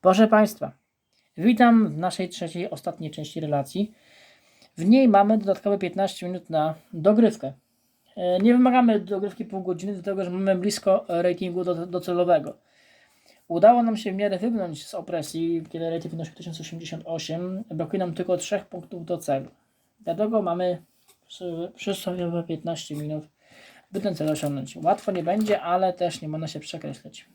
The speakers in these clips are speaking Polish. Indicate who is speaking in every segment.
Speaker 1: Proszę Państwa, witam w naszej trzeciej, ostatniej części relacji. W niej mamy dodatkowe 15 minut na dogrywkę. E, Nie wymagamy dogrywki pół godziny, dlatego że mamy blisko ratingu do- docelowego. Udało nam się w miarę wybrnąć z opresji, kiedy rating wynosił 1088. Brakuje nam tylko 3 punktów do celu. Dlatego mamy przy- przysłowiowe 15 minut, by ten cel osiągnąć. Łatwo nie będzie, ale też nie można się przekreślać.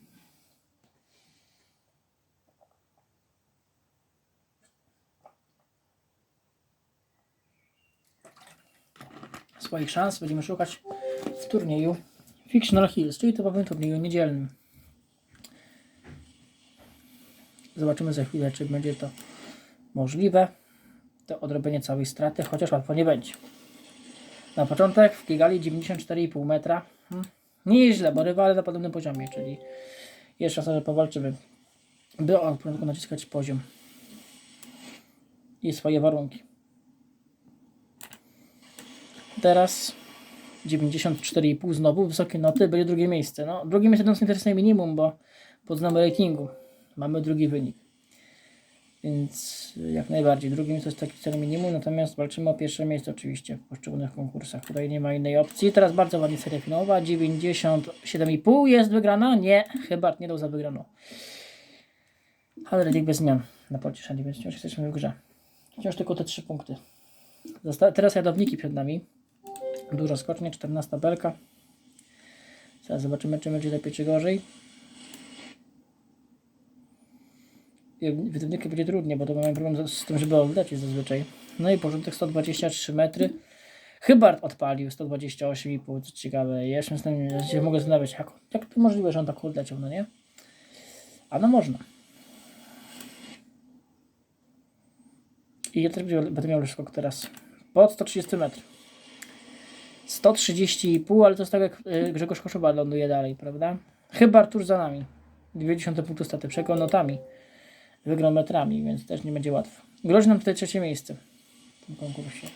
Speaker 1: Swoich szans będziemy szukać w turnieju Fictional Hills, czyli typowym turnieju niedzielnym. Zobaczymy za chwilę, czy będzie to możliwe. To odrobienie całej straty, chociaż łatwo nie będzie. Na początek w Kigali 94,5 metra. Hmm. Nie jest źle, bo rywale na podobnym poziomie, czyli jeszcze sobie powalczymy, by od początku naciskać poziom i swoje warunki. Teraz 94,5 znowu, wysokie noty, będzie drugie miejsce. No, drugie miejsce to nas interesuje minimum, bo pod znamy ratingu. Mamy drugi wynik. Więc jak najbardziej. Drugie miejsce jest taki cel minimum, natomiast walczymy o pierwsze miejsce oczywiście w poszczególnych konkursach. Tutaj nie ma innej opcji. Teraz bardzo ładnie seria finałowa. 97,5 jest wygrana. Nie, chyba nie dał za wygraną. Ale rating bez zmian na pocieszenie, więc wciąż jesteśmy w grze. Wciąż tylko te trzy punkty. Zosta- teraz jadowniki przed nami. Dużo skocznie, 14 belka. Zobaczymy, czy będzie lepiej, czy gorzej. Wydawnikiem będzie trudniej, bo to mamy problem z, tym, żeby odlecieć zazwyczaj. No i porządek 123 metry. Chybart odpalił 128,5, co ciekawe. Ja ja się mogę zastanawiać, jak, jak to możliwe, że on tak odleciał, no nie? A no można. I ja też będę miał skok teraz. Pod 130 metrów. 130,5, ale to jest tak jak y, Grzegorz Koszoba ląduje dalej, prawda? Chyba tuż za nami. 20 punktu staty, przegrał notami. Wygrał metrami, więc też nie będzie łatwo. Grozi nam tutaj trzecie miejsce w tym konkursie.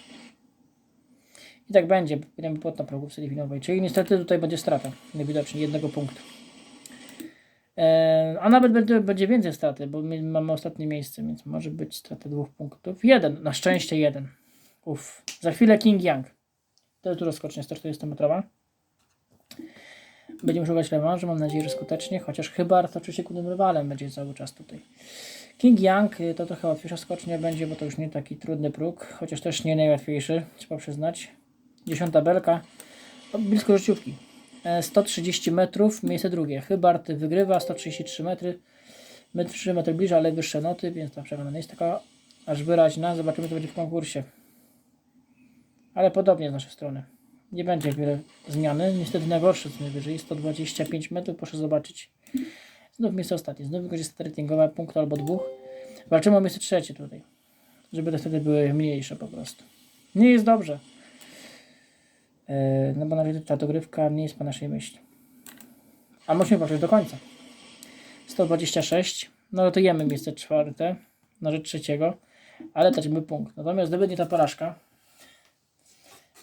Speaker 1: I tak będzie, będziemy pod na progu finałowej. Czyli niestety tutaj będzie strata, najwidoczniej jednego punktu. E, a nawet będzie, więcej straty, bo my mamy ostatnie miejsce, więc może być strata dwóch punktów. Jeden, na szczęście jeden. Uff. Za chwilę King Young. To jest dużo skocznie, 140 metrowa. Będziemy szukać rewanżu, mam nadzieję, że skutecznie, chociaż chyba to oczywiście głównym rywalem będzie cały czas tutaj. King Young y, to trochę łatwiejsza skocznia będzie, bo to już nie taki trudny próg, chociaż też nie najłatwiejszy, trzeba przyznać. Dziesiąta belka, blisko życiówki. E, 130 metrów, miejsce drugie. Chybart wygrywa 133 metry, metr 3 metry bliżej, ale wyższe noty, więc ta przegrana nie jest taka aż wyraźna. Zobaczymy, co będzie w konkursie. Ale podobnie z naszej strony. Nie będzie wiele zmiany. Niestety najgorsze co najwyżej. 125 metrów, proszę zobaczyć. Znów miejsce ostatnie. Znów wykorzysta ratingowe punkt albo dwóch. Walczymy o miejsce trzecie tutaj. Żeby te wtedy były mniejsze po prostu. Nie jest dobrze. Yy, no bo na razie ta dogrywka nie jest po naszej myśli. A musimy walczyć do końca. 126. No notujemy miejsce czwarte na rzecz trzeciego. Ale tracimy punkt. Natomiast gdyby nie ta porażka,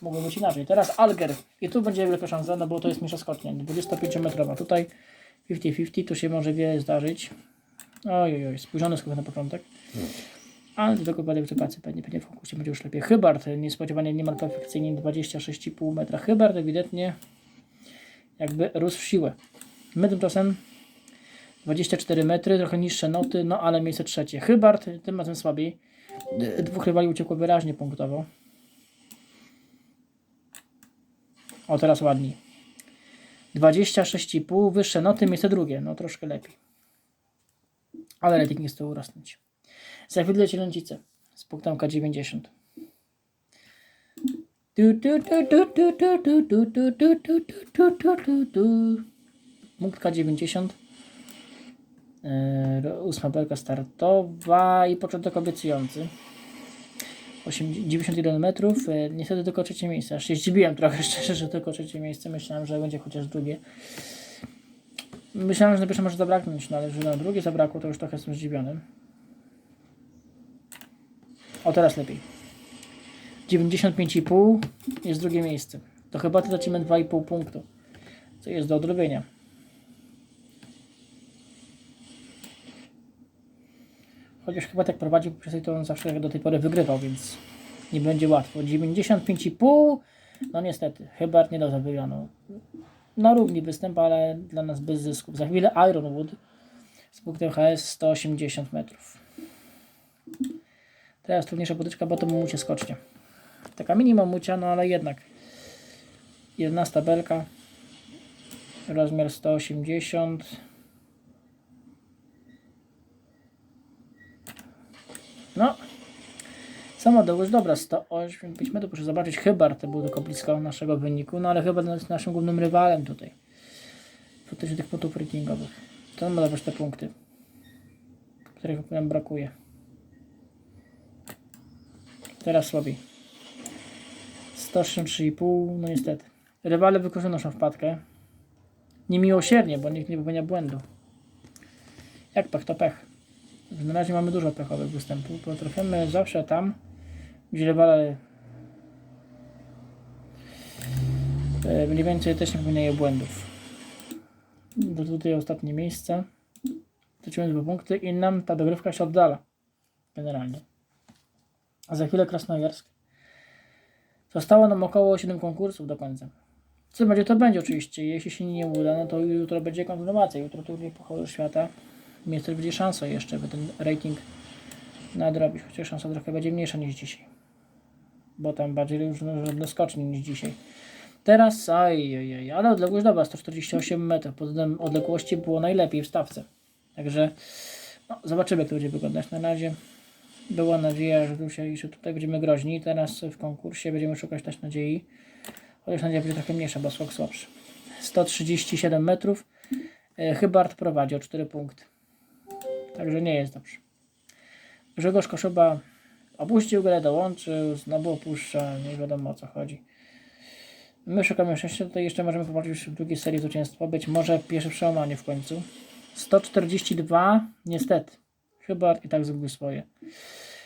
Speaker 1: mogło być inaczej. Teraz Alger. I tu będzie wielka szansa, no bo to jest mniejsza skocznia. 25-metrowa. Tutaj 50-50, tu się może wiele zdarzyć. Oj, oj, spóźniony skok na początek. Ale do tego będę pracy pewnie, pewnie w konkursie będzie już lepiej. Chybart niespodziewanie niemal perfekcyjnie 26,5 metra. Chybart ewidentnie jakby rósł w siłę. My tymczasem 24 metry, trochę niższe noty, no ale miejsce trzecie. Chybart tym razem słabiej. Dwóch rywali uciekło wyraźnie punktowo. O, teraz ładniej. 26,5, wyższe noty, miejsce drugie, no troszkę lepiej. Ale rating nie chce urosnąć. Za chwilę cielęcice z punktem 90. Punktka 90. Ósma belka startowa i początek obiecujący. 8, 91 metrów, yy, niestety tylko trzecie miejsce. Aż się zdziwiłem trochę szczerze, że tylko trzecie miejsce. Myślałem, że będzie chociaż drugie. Myślałem, że na pierwsze może zabraknąć, no ale że na drugie zabrakło, to już trochę jestem zdziwiony. O, teraz lepiej. 95,5 jest drugie miejsce. To chyba tracimy 2,5 punktu, co jest do odrobienia. Chociaż chyba tak prowadził poprzez to on zawsze do tej pory wygrywał, więc nie będzie łatwo. 95,5. No niestety, chyba nie dał wygraną. Na równi występ, ale dla nas bez zysków. Za chwilę Ironwood z punktem HS 180 metrów. Teraz trudniejsza potyczka, bo to mamucie skocznie. Taka mini mamucia, no ale jednak. 11 belka. Rozmiar 180. No. Sama dołóż dobra, 185 metrów, proszę zobaczyć, chyba to był tylko blisko naszego wyniku, no ale chyba jest naszym głównym rywalem tutaj. Dotyczy tych punktów ratingowych. To ma dawać te punkty, których nam brakuje. Teraz słabiej. 103,5, no niestety. Rywale wykorzystują naszą wpadkę. Niemiłosiernie, bo nikt nie popełnia błędu. Jak pech, to pech. Na razie mamy dużo pechowych występów. Potrafimy zawsze tam, gdzie rywale e, mniej więcej też nie popełniają błędów. Do tutaj ostatnie miejsce. Tracimy dwa punkty i nam ta dogrywka się oddala. Generalnie. A za chwilę Krasnojarsk. Zostało nam około 7 konkursów do końca. Co będzie, to będzie oczywiście. Jeśli się nie uda, no to jutro będzie kontynuacja. Jutro turniej Pucharu Świata. Miejsce będzie szansa jeszcze, by ten rating nadrobić. Chociaż szansa trochę będzie mniejsza niż dzisiaj. Bo tam bardziej już no, skoczni niż dzisiaj. Teraz, aj, aj, aj, ale odległość dobra, 148 metrów. Pod względem odległości było najlepiej w stawce. Także no, zobaczymy, jak to będzie wyglądać. Na razie była nadzieja, że tu się, że tutaj będziemy groźni. Teraz w konkursie będziemy szukać też nadziei. Chociaż nadzieja będzie trochę mniejsza, bo skok słabszy. 137 metrów. E, Chybart prowadzi o 4 punkty. Także nie jest dobrze. Grzegorz Koszuba opuścił grę, dołączył, znowu opuszcza, nie wiadomo o co chodzi. My szukamy szczęścia, tutaj jeszcze możemy popatrzeć w drugiej serii zwycięstwa, być może pierwsze przełamanie w końcu. 142, niestety. Chyba i tak zrobił swoje.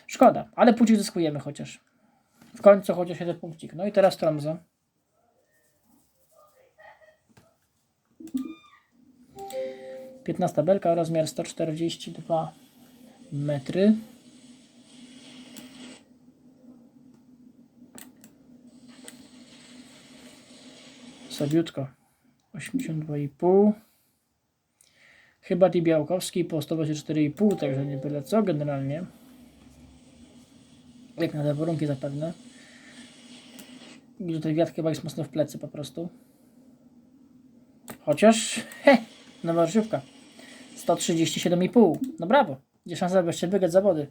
Speaker 1: Szkoda, ale punkcik zyskujemy chociaż. W końcu chociaż jeden punkcik. No i teraz Tromso. Piętnasta belka, rozmiar 142 metry. Sobiutko. 82,5. Chyba i Białkowski po 124,5, także nie byle co generalnie. Jak na te warunki zapewne. I tutaj wiatr chyba jest mocno w plecy po prostu. Chociaż, he, nowa życiówka. 137,5. No brawo. Gdzie szansa, by jeszcze wygrać zawody.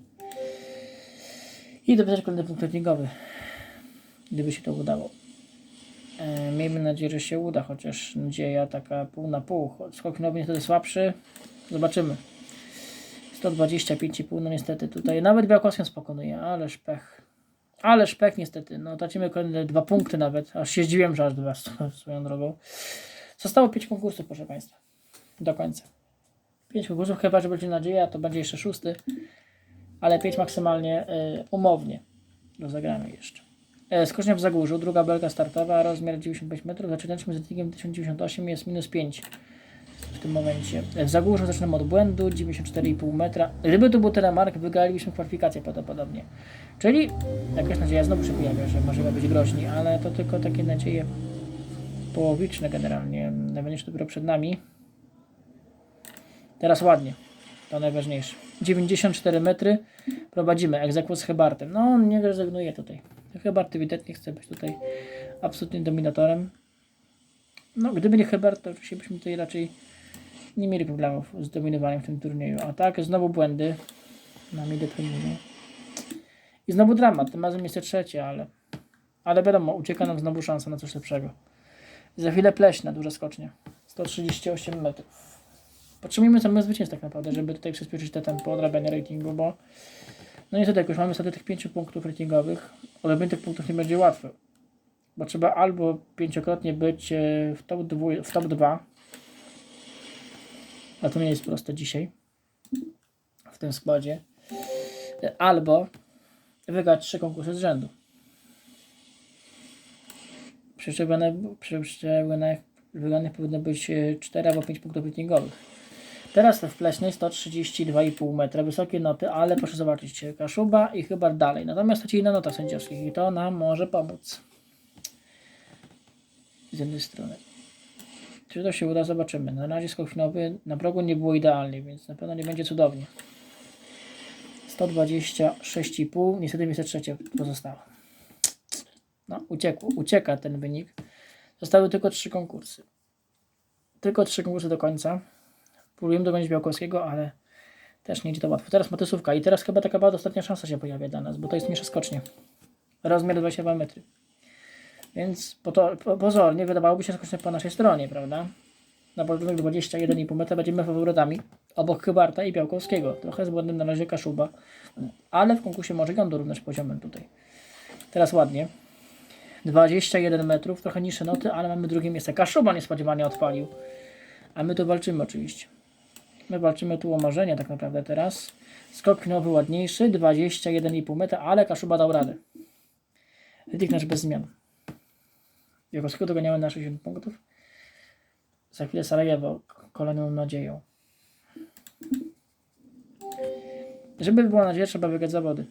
Speaker 1: I dopisać kolejny punkt ratingowy. Gdyby się to udało. E, miejmy nadzieję, że się uda, chociaż nadzieja taka pół na pół. Skok nowy niestety słabszy. Zobaczymy. 125,5, no niestety tutaj nawet Białkowskim pokonuje, ale szpech. Ale szpech niestety, no tracimy kolejne dwa punkty nawet, aż się zdziwiłem, że aż dwa swoją drogą. Zostało 5 konkursów, proszę Państwa, do końca. 5 konkursów, chyba, że będzie nadzieja, to będzie jeszcze szósty, ale 5 maksymalnie y, umownie do jeszcze. E, Skocznia w Zagórzu, druga belka startowa, rozmiar 95 metrów, zaczynaliśmy z ratingiem 1098, jest minus 5 w tym momencie. E, W Zagórzu zaczynamy od błędu, 94,5 metra. Gdyby to był telemark, wygralibyśmy kwalifikację prawdopodobnie. Czyli jakaś nadzieja znowu się pojawia, że możemy być groźni, ale to tylko takie nadzieje połowiczne generalnie. Najważniejsze dopiero przed nami. Teraz ładnie. To najważniejsze. 94 metry. Prowadzimy egzekwo z Hebartem. No, on nie rezygnuje tutaj. Hebart ewidentnie chce być tutaj absolutnym dominatorem. No, gdyby nie Hebert, to oczywiście byśmy tutaj raczej nie mieli problemów z dominowaniem w tym turnieju. A tak, znowu błędy. Na midę. I znowu dramat. Tym razem miejsce trzecie, ale... Ale wiadomo, ucieka nam znowu szansa na coś lepszego. Za chwilę pleśna, duża skocznia. 138 metrów. Potrzebujemy samego zwycięstwa tak naprawdę, żeby tutaj przyspieszyć te tempo odrabiania ratingu, bo no niestety, jak już mamy sobie tych 5 punktów ratingowych, odrobienie tych punktów nie będzie łatwe. Bo trzeba albo pięciokrotnie być e, w top, dwu, w top 2, a to nie jest proste dzisiaj w tym składzie, e, albo wygrać trzy konkursy z rzędu. Przyczepione wygranych powinno być 4 albo 5 punktów ratingowych. Teraz w Pleśnej 132,5 metra, wysokie noty, ale proszę zobaczyć, Kaszuba i chyba dalej. Natomiast to inna nota sędziowskich i to nam może pomóc. Z jednej strony. Czy to się uda, zobaczymy. Na razie skok na progu nie było idealnie, więc na pewno nie będzie cudownie. 126,5, niestety miejsce trzecie pozostało. No, uciekło, ucieka ten wynik. Zostały tylko trzy konkursy. Tylko trzy konkursy do końca. Próbujemy dogonić Białkowskiego, ale też nie idzie to łatwo. Teraz matysówka i teraz chyba taka bardzo ostatnia szansa się pojawia dla nas, bo to jest mniejsza skocznie. Rozmiar 22 metry. Więc po to, po, pozornie wydawałoby się skocznie po naszej stronie, prawda? Na początek 21,5 metra będziemy faworytami obok Chybarta i Białkowskiego. Trochę z błędem na razie Kaszuba, ale w konkursie może ją dorównać poziomem tutaj. Teraz ładnie. 21 metrów, trochę niższe noty, ale mamy drugie miejsce. Kaszuba niespodziewanie odpalił. A my tu walczymy oczywiście. My walczymy tu o marzenia tak naprawdę teraz. Skok nowy ładniejszy, 21,5 metra, ale Kaszuba dał radę. Rydik nasz bez zmian. Białkowskiego dogoniamy na 60 punktów. Za chwilę Sarajewo, kolejną nadzieją. Żeby była nadzieja, trzeba wygrać zawody.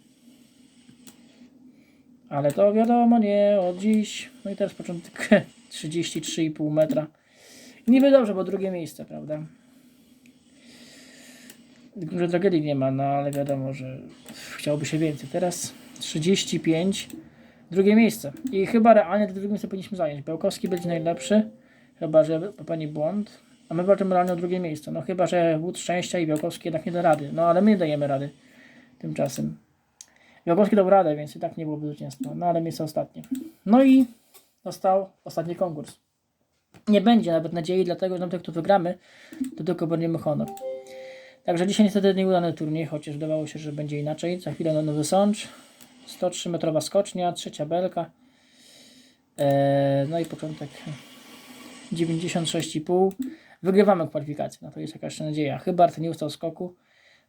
Speaker 1: Ale to wiadomo, nie od dziś. No i teraz początek 33,5 metra. Niby dobrze, bo drugie miejsce, prawda? Że tragedii nie ma, no ale wiadomo, że chciałoby się więcej. Teraz 35, drugie miejsce. I chyba realnie to drugie miejsce powinniśmy zająć. Bełkowski będzie najlepszy, chyba że popełni błąd. A my walczymy realnie o drugie miejsce. No chyba, że Wód Szczęścia i Białkowski jednak nie da rady. No ale my dajemy rady tymczasem. Białkowski dał radę, więc i tak nie byłoby zwycięstwa. No ale miejsce ostatnie. No i został ostatni konkurs. Nie będzie nawet nadziei, dlatego że nawet jak tu wygramy, to tylko będziemy honor. Także dzisiaj niestety nieudany turniej, chociaż wydawało się, że będzie inaczej. Za chwilę Nowy Sącz, 103 metrowa skocznia, trzecia belka. Eee, no i początek 96,5. Wygrywamy kwalifikację, no to jest jakaś nadzieja. Chyba nie ustał skoku,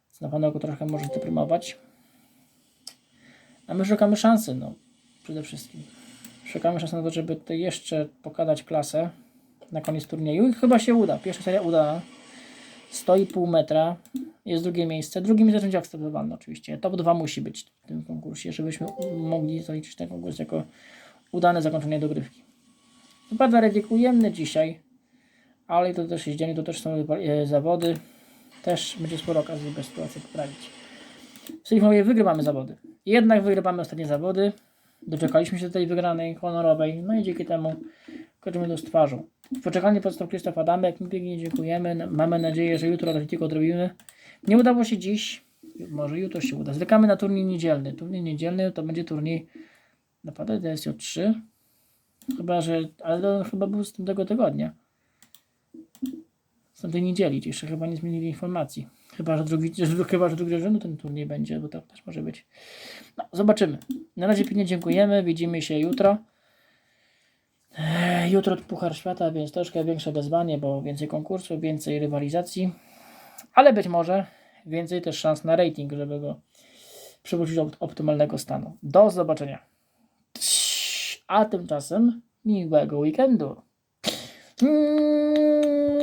Speaker 1: więc na pewno go trochę może deprymować. A my szukamy szansy, no przede wszystkim. Szukamy szansy na to, żeby jeszcze pokazać klasę na koniec turnieju i chyba się uda. Pierwsza seria udana. 100,5 metra. Jest drugie miejsce. Drugie miejsce będzie akceptowalne oczywiście. Top 2 musi być w tym konkursie, żebyśmy mogli zaliczyć ten konkurs jako udane zakończenie dogrywki. Wypada ryzyk ujemny dzisiaj, ale to też jest dzień, to też są e, zawody. Też będzie sporo okazji, by sytuację poprawić. W Sejmowie wygrywamy zawody. Jednak wygrywamy ostatnie zawody. Doczekaliśmy się do tej wygranej honorowej, no i dzięki temu kończymy to z twarzą. W poczekalni podstaw Krzysztof Adamek, my pięknie dziękujemy. N- Mamy nadzieję, że jutro Atletico odrobimy. Nie udało się dziś, może jutro się uda. Zwykamy na turniej niedzielny. Turniej niedzielny to będzie turniej naprawdę DSJ3. Chyba, że, ale to chyba był z tego tygodnia. Z tamtej niedzieli, jeszcze chyba nie zmienili informacji. Chyba, że drugi, chyba, że drugi rzędu ten turniej będzie, bo to też może być. No, zobaczymy. Na razie pięknie dziękujemy. Widzimy się jutro. Jutro Puchar Świata, więc troszkę większe wyzwanie, bo więcej konkursów, więcej rywalizacji, ale być może więcej też szans na rating, żeby go przywrócić do optymalnego stanu. Do zobaczenia. A tymczasem miłego weekendu. Mm.